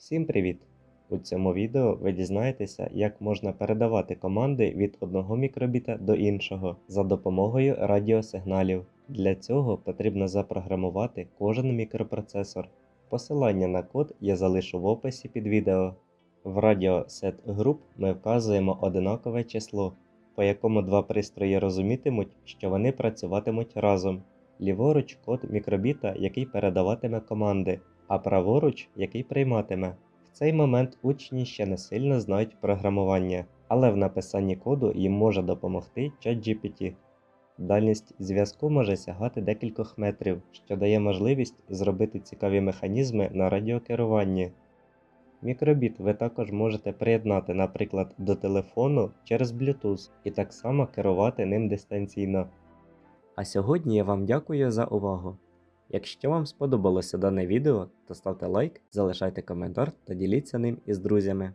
Всім привіт! У цьому відео ви дізнаєтеся, як можна передавати команди від одного мікробіта до іншого за допомогою радіосигналів. Для цього потрібно запрограмувати кожен мікропроцесор. Посилання на код я залишу в описі під відео. В Radio Set Group ми вказуємо одинакове число, по якому два пристрої розумітимуть, що вони працюватимуть разом. Ліворуч код мікробіта, який передаватиме команди, а праворуч, який прийматиме. В цей момент учні ще не сильно знають програмування, але в написанні коду їм може допомогти ChatGPT. Дальність зв'язку може сягати декількох метрів, що дає можливість зробити цікаві механізми на радіокеруванні. Мікробіт ви також можете приєднати, наприклад, до телефону через Bluetooth і так само керувати ним дистанційно. А сьогодні я вам дякую за увагу. Якщо вам сподобалося дане відео, то ставте лайк, залишайте коментар та діліться ним із друзями.